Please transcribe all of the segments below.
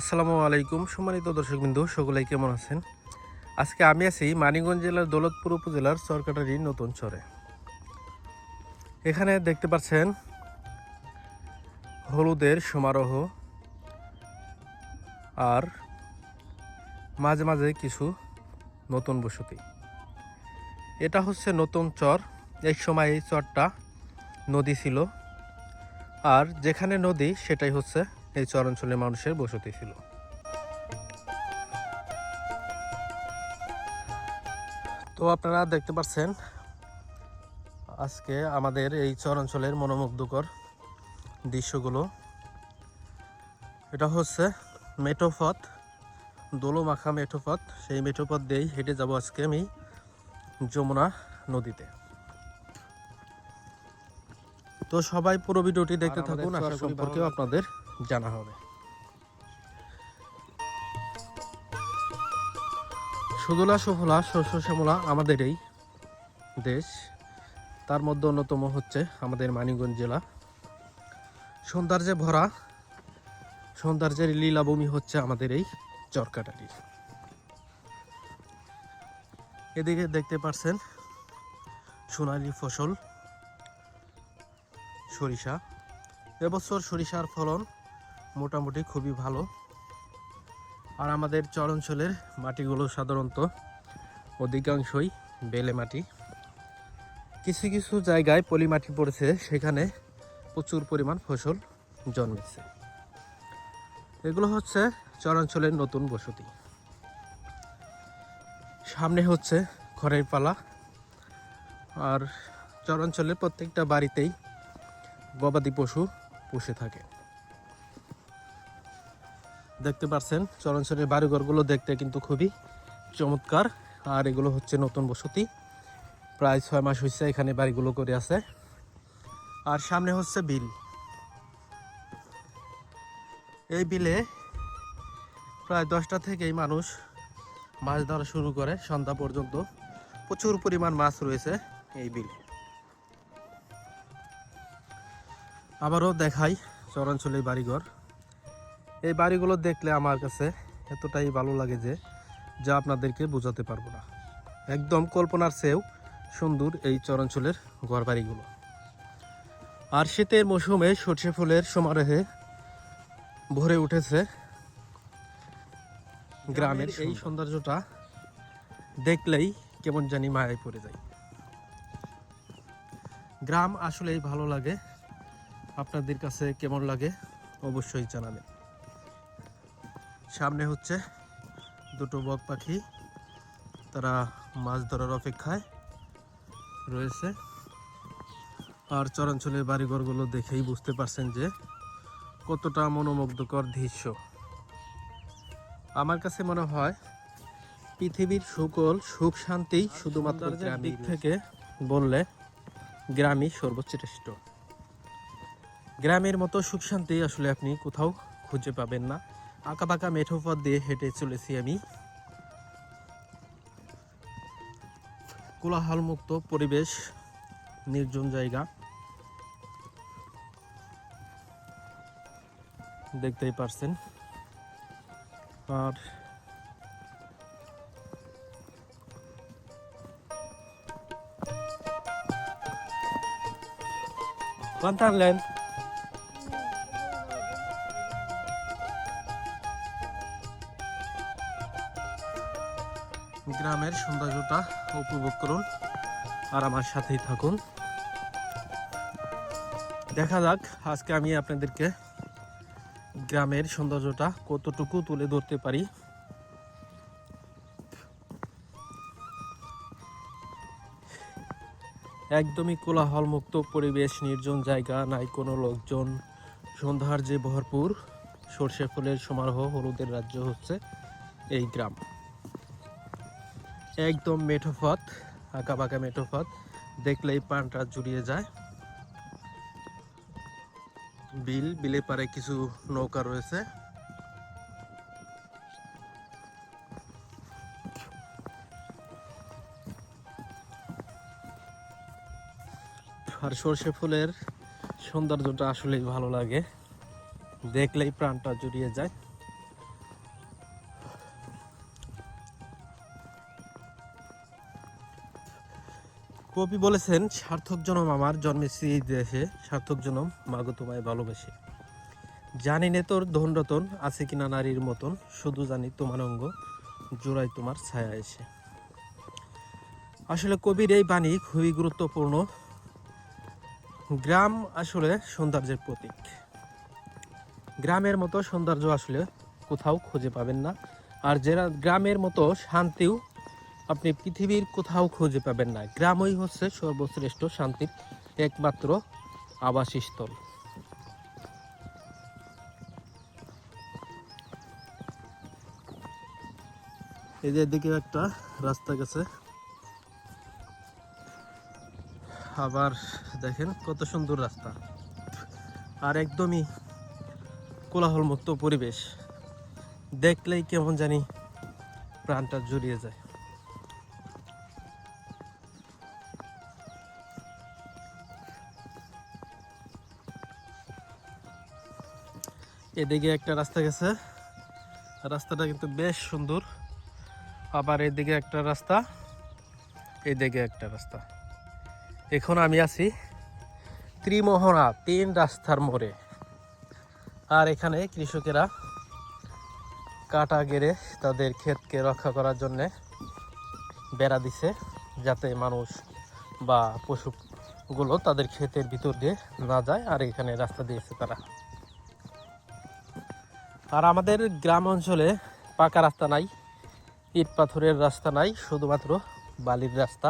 আসসালামু আলাইকুম। সম্মানিত দর্শকবৃন্দু, সকলেই কেমন আছেন? আজকে আমি আছি মানিগঞ্জ জেলার দৌলতপুর উপজেলার সরকাটারি নতুন চরে। এখানে দেখতে পাচ্ছেন হলুদের সমারোহ আর মাঝে মাঝে কিছু নতুন বসতি। এটা হচ্ছে নতুন চর। এক সময় এই চরটা নদী ছিল। আর যেখানে নদী, সেটাই হচ্ছে এই চরাঞ্চলের মানুষের বসতি ছিল। তো আপনারা দেখতে পাচ্ছেন আজকে আমাদের এই চরাঞ্চলের মনোমুগ্ধকর দৃশ্যগুলো। এটা হচ্ছে মেঠোপথ দোলো মাখা মেঠোপথ। সেই মেঠোপথ দিয়েই হেঁটে যাব আজকে আমি যমুনা নদীতে। তো সবাই পুরো ভিডিওটি দেখতে থাকুন আশা সম্পর্কেও আপনাদের জানা হবে। সুদলা, সুফলা, শস্য, শ্যামলা আমাদের এই দেশ। তার মধ্যে অন্যতম হচ্ছে আমাদের মানিকগঞ্জ জেলা। সৌন্দর্যে ভরা, সৌন্দর্যের লীলাভূমি হচ্ছে আমাদের এই চরকাটালি। এদিকে দেখতে পাচ্ছেন সোনালী ফসল, সরিষা। এবছর সরিষার ফলন মোটামুটি খুবই ভালো। আর আমাদের চর অঞ্চলের মাটিগুলো সাধারণত অধিকাংশই বেলে মাটি। কিছু কিছু জায়গায় পলি মাটি পড়েছে, সেখানে প্রচুর পরিমাণ ফসল জন্মেছে। এগুলো হচ্ছে চরাঞ্চলের নতুন বসতি। সামনে হচ্ছে খড়ের পালা। আর চরাঞ্চলের প্রত্যেকটা বাড়িতেই গবাদি পশু পুষে থাকে। দেখতে পাচ্ছেন চরাঞ্চলের বাড়িঘরগুলো দেখতে কিন্তু খুবই চমৎকার। আর এগুলো হচ্ছে নতুন বসতি। প্রায় ছয় মাস হয়েছে এখানে বাড়িগুলো করে আছে। আর সামনে হচ্ছে বিল। এই বিলে প্রায় দশটা থেকেই মানুষ মাছ ধরা শুরু করে সন্ধ্যা পর্যন্ত। প্রচুর পরিমাণ মাছ রয়েছে এই বিল। আবারও দেখাই চরাঞ্চলের বাড়িঘর। এই বাড়িগুলো দেখলে আমার কাছে এতটাই ভালো লাগে যে যা আপনাদেরকে বোঝাতে পারব না। একদম কল্পনার চেয়েও সুন্দর এই চরাঞ্চলের ঘর বাড়িগুলো আর শীতের মৌসুমে সর্ষে ফুলের সমারোহে ভরে উঠেছে গ্রামের এই সৌন্দর্যটা দেখলেই কেমন জানি মায়ায় পড়ে যায়। গ্রাম আসলেই ভালো লাগে। আপনাদের কাছে কেমন লাগে অবশ্যই জানাবেন। সামনে হচ্ছে দুটো বক পাখি। তারা মাছ ধরার অপেক্ষায় রয়েছে। আর চরাঞ্চলের বাড়িঘরগুলো দেখেই বুঝতে পারছেন যে কতটা মনোমুগ্ধকর দৃশ্য। আমার কাছে মনে হয় পৃথিবীর সকল সুখ শান্তি শুধুমাত্র দিক থেকে বললে গ্রামই সর্বশ্রেষ্ঠ। গ্রামের মতো সুখ শান্তি আসলে আপনি কোথাও খুঁজে পাবেন না। আঁকা বাঁকা মেঠো পথ দিয়ে হেঁটে চলেছি আমি। কোলাহল মুক্ত পরিবেশ, নির্জন জায়গা। দেখতেই পারছেন। আর কোনটা আনলেন। গ্রামের সৌন্দর্যটা উপভোগ করুন আর আমার সাথেই থাকুন। দেখা যাক আজকে আমি আপনাদেরকে গ্রামের সৌন্দর্যটা কতটুকু তুলে ধরতে পারি। একদমই কোলাহলমুক্ত পরিবেশ, নির্জন জায়গা, নাই কোনো লোকজন, সন্ধ্যার যে ভরপুর সর্ষে ফুলের সমারোহ হলুদের রাজ্য হচ্ছে এই গ্রাম। একদম মেঠো পথ আঁকা বাঁকা মেঠো পথ দেখলেই প্রাণটা জুড়িয়ে যায়। বিল বিলে পারে কিছু নৌকা রয়েছে। আর সর্ষে ফুলের সৌন্দর্যটা আসলেই ভালো লাগে। দেখলেই প্রাণটা জুড়িয়ে যায়। কবি বলেছেন, সার্থক জনম আমার জন্মেছি এই দেশে সার্থক জনম, মাগো তোমায় ভালোবেসে। জানি নে তোর ধন রতন আছে কিনা নারীর মতন, শুধু জানি তোমার অঙ্গ জোড়াই তোমার ছায়া এসে। আসলে কবির এই বাণী খুবই গুরুত্বপূর্ণ। গ্রাম আসলে সৌন্দর্যের প্রতীক। গ্রামের মতো সৌন্দর্য আসলে কোথাও খুঁজে পাবেন না। আর যারা গ্রামের মতো শান্তিও আপনি পৃথিবীর কোথাও খুঁজে পাবেন না। গ্রামই হচ্ছে সর্বশ্রেষ্ঠ শান্তির একমাত্র আবাসস্থল। এই যে এদিকে একটা রাস্তা গেছে। আবার দেখেন কত সুন্দর রাস্তা। আর একদমই কোলাহলমুক্ত পরিবেশ। দেখলেই কেমন জানি প্রাণটা জড়িয়ে যায়। এদিকে একটা রাস্তা গেছে। রাস্তাটা কিন্তু বেশ সুন্দর। আবার এদিকে একটা রাস্তা, এদিকে একটা রাস্তা। এখন আমি আছি ত্রিমোহনা, তিন রাস্তার মোড়ে। আর এখানে কৃষকেরা কাটা গেড়ে তাদের ক্ষেতকে রক্ষা করার জন্যে বেড়া দিছে, যাতে মানুষ বা পশুগুলো তাদের ক্ষেতের ভিতর দিয়ে না যায়, আর এখানে রাস্তা দিয়েছে তারা। আর আমাদের গ্রাম অঞ্চলে পাকা রাস্তা নাই, ইট পাথরের রাস্তা নাই, শুধুমাত্র বালির রাস্তা।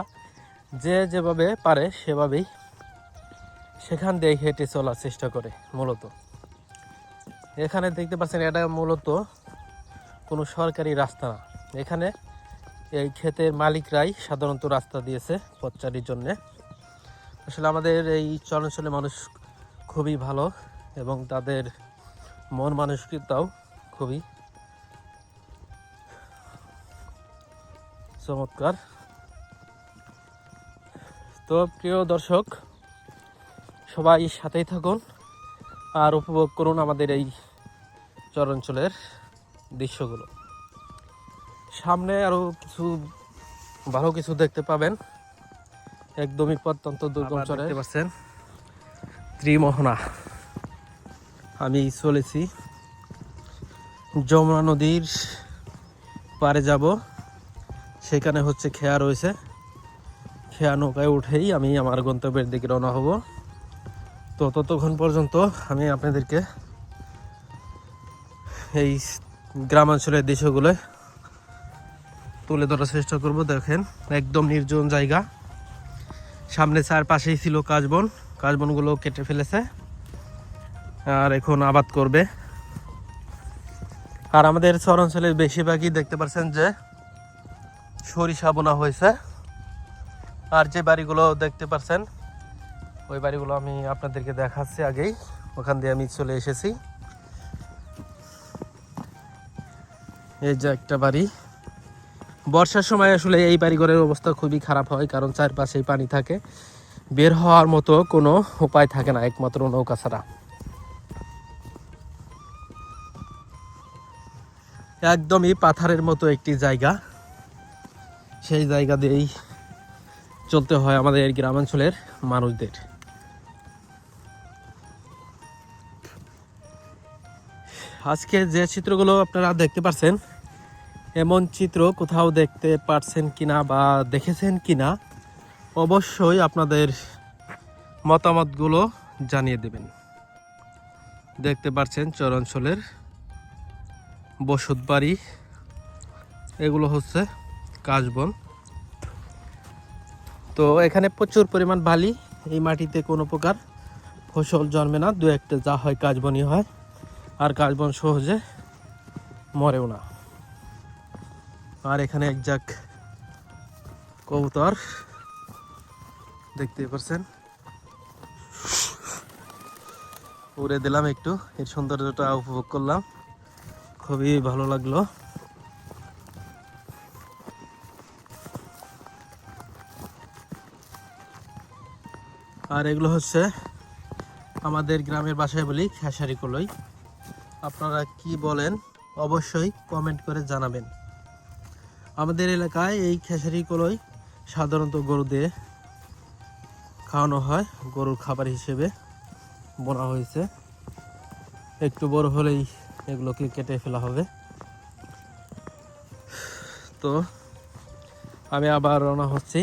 যে যেভাবে পারে সেভাবেই সেখান দিয়ে হেঁটে চলার চেষ্টা করে মূলত। এখানে দেখতে পাচ্ছেন, এটা মূলত কোনো সরকারি রাস্তা না। এখানে এই ক্ষেতের মালিকরাই সাধারণত রাস্তা দিয়েছে পথচারীর জন্যে। আসলে আমাদের এই চলাচলে মানুষ খুবই ভালো এবং তাদের মন মানসিকতাও খুবই চমৎকার। তো প্রিয় দর্শক সবাই সাথেই থাকুন আর উপভোগ করুন আমাদের এই চরাঞ্চলের দৃশ্যগুলো। সামনে আরও কিছু ভালো কিছু দেখতে পাবেন। একদমই প্রত্যন্ত দুর্গম চরে। পাচ্ছেন ত্রিমোহনা। আমি চলেছি। যমুনা নদীর পারে যাব। সেখানে হচ্ছে খেয়া রয়েছে। খেয়া নৌকায় উঠেই আমি আমার গন্তব্যের দিকে রওনা হব। তো ততক্ষণ পর্যন্ত আমি আপনাদেরকে এই গ্রামাঞ্চলের দৃশ্যগুলো তুলে ধরার চেষ্টা করব। দেখেন, একদম নির্জন জায়গা। সামনে চারপাশেই ছিল কাশবন। কাশবনগুলো কেটে ফেলেছে। আর এখন আবাদ করবে। আর আমাদের শহরাঞ্চলের বেশিরভাগই দেখতে পাচ্ছেন যে সরিষা বোনা হয়েছে। আর যে বাড়িগুলো দেখতে পাচ্ছেন ওই বাড়িগুলো আমি আপনাদেরকে দেখাচ্ছি আগেই। ওখান দিয়ে আমি চলে এসেছি। এই যে একটা বাড়ি। বর্ষার সময় আসলে এই বাড়িঘরের অবস্থা খুবই খারাপ হয়, কারণ চারপাশেই পানি থাকে। বের হওয়ার মতো কোনো উপায় থাকে না, একমাত্র নৌকা ছাড়া। একদমই পাথারের মতো একটি জায়গা। সেই জায়গা দিয়েই চলতে হয় আমাদের গ্রামাঞ্চলের মানুষদের। আজকে যে চিত্রগুলো আপনারা দেখতে পাচ্ছেন এমন চিত্র কোথাও দেখতে পারছেন কিনা বা দেখেছেন কিনা, অবশ্যই আপনাদের মতামতগুলো জানিয়ে দেবেন। দেখতে পাচ্ছেন চরাঞ্চলের বসত বাড়ি। এগুলো হচ্ছে কাশবন। তো এখানে প্রচুর পরিমাণ বালি। এই মাটিতে কোনো প্রকার ফসল জন্মে না। দু একটা যা হয় কাশবনই হয়। আর কাশবন সহজে মরেও না। আর এখানে এক যাক কবুতর। দেখতে পাচ্ছেন উড়ে দিলাম একটু। এর সৌন্দর্যটা উপভোগ করলাম। খুবই ভালো লাগল। আর এগুলো হচ্ছে আমাদের গ্রামের বাসায় বলি খেসারি কলই। আপনারা কি বলেন, অবশ্যই কমেন্ট করে জানাবেন। আমাদের এলাকায় এই খেসারি কলই সাধারণত গরু দিয়ে খাওয়ানো হয়, গরুর খাবার হিসেবে বোনা হয়েছে। একটু বড় হলেই এগুলোকে কেটে ফেলা হবে। তো আমি আবার রওনা হচ্ছি।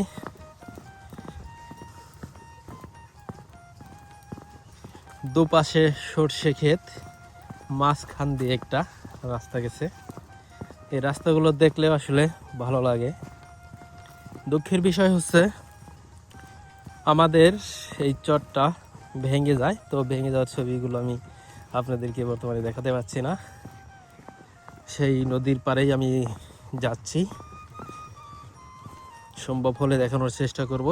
দুপাশে সর্ষে ক্ষেত, মাঝখান দিয়ে একটা রাস্তা গেছে। এই রাস্তাগুলো দেখলে আসলে ভালো লাগে। দুঃখের বিষয় হচ্ছে, আমাদের এই চটটা ভেঙে যায়। তো ভেঙে যাওয়ার ছবিগুলো আমি আপনাদেরকে বর্তমানে দেখাতে পাচ্ছি না। সেই নদীর পাড়েই আমি যাচ্ছি। সম্ভব হলে দেখানোর চেষ্টা করব।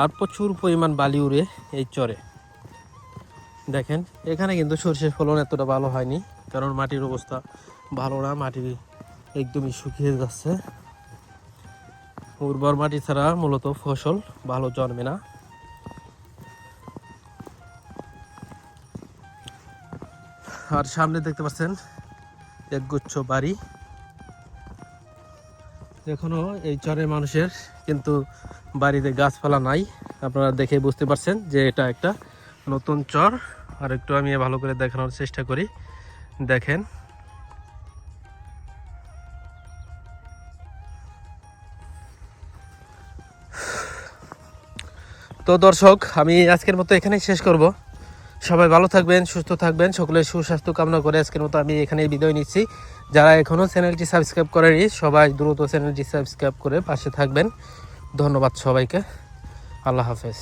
আর প্রচুর পরিমাণ বালি উড়ে এই চরে। দেখেন, এখানে কিন্তু সর্ষের ফলন এতটা ভালো হয়নি, কারণ মাটির অবস্থা ভালো না, মাটি একদমই শুকিয়ে যাচ্ছে। উর্বর মাটি ছাড়া মূলত ফসল ভালো জন্মে না। আর সামনে দেখতে পাচ্ছেন একগুচ্ছ বাড়ি। এখনও এই চরের মানুষের কিন্তু বাড়িতে গাছপালা নাই। আপনারা দেখে বুঝতে পারছেন যে এটা একটা নতুন চর। আর একটু আমি ভালো করে দেখানোর চেষ্টা করি। দেখেন। তো দর্শক, আমি আজকের মতো এখানেই শেষ করব। সবাই ভালো থাকবেন, সুস্থ থাকবেন, সকলের সুস্বাস্থ্য কামনা করে আজকের মতো আমি এখানে বিদায় নিচ্ছি। যারা এখনও চ্যানেলটি সাবস্ক্রাইব করেনি, সবাই দ্রুত চ্যানেলটি সাবস্ক্রাইব করে পাশে থাকবেন। ধন্যবাদ সবাইকে। আল্লাহ হাফেজ।